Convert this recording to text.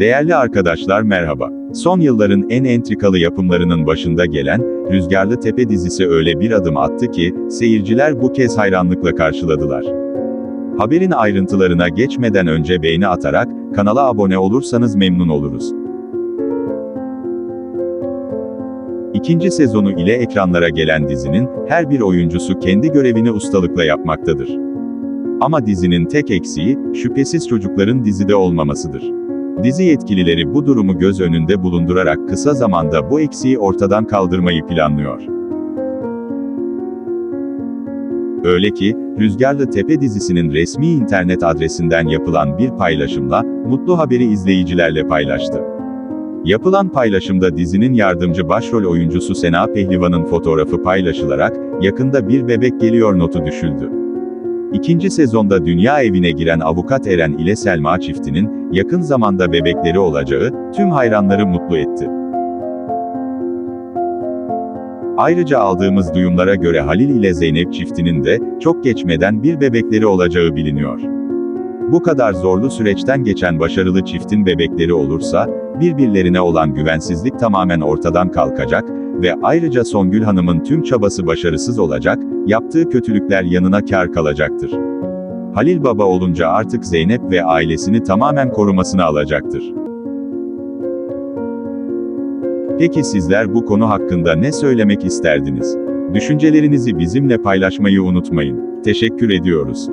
Değerli arkadaşlar merhaba. Son yılların en entrikalı yapımlarının başında gelen, Rüzgarlı Tepe dizisi öyle bir adım attı ki, seyirciler bu kez hayranlıkla karşıladılar. Haberin ayrıntılarına geçmeden önce beğeni atarak, kanala abone olursanız memnun oluruz. İkinci sezonu ile ekranlara gelen dizinin, her bir oyuncusu kendi görevini ustalıkla yapmaktadır. Ama dizinin tek eksiği, şüphesiz çocukların dizide olmamasıdır. Dizi yetkilileri bu durumu göz önünde bulundurarak kısa zamanda bu eksiği ortadan kaldırmayı planlıyor. Öyle ki, Rüzgarlı Tepe dizisinin resmi internet adresinden yapılan bir paylaşımla, mutlu haberi izleyicilerle paylaştı. Yapılan paylaşımda dizinin yardımcı başrol oyuncusu Sena Pehlivan'ın fotoğrafı paylaşılarak, yakında bir bebek geliyor notu düşüldü. İkinci sezonda dünya evine giren avukat Eren ile Selma çiftinin, yakın zamanda bebekleri olacağı, tüm hayranları mutlu etti. Ayrıca aldığımız duyumlara göre Halil ile Zeynep çiftinin de, çok geçmeden bir bebekleri olacağı biliniyor. Bu kadar zorlu süreçten geçen başarılı çiftin bebekleri olursa, birbirlerine olan güvensizlik tamamen ortadan kalkacak ve ayrıca Songül Hanım'ın tüm çabası başarısız olacak, yaptığı kötülükler yanına kar kalacaktır. Halil Baba olunca artık Zeynep ve ailesini tamamen korumasına alacaktır. Peki sizler bu konu hakkında ne söylemek isterdiniz? Düşüncelerinizi bizimle paylaşmayı unutmayın. Teşekkür ediyoruz.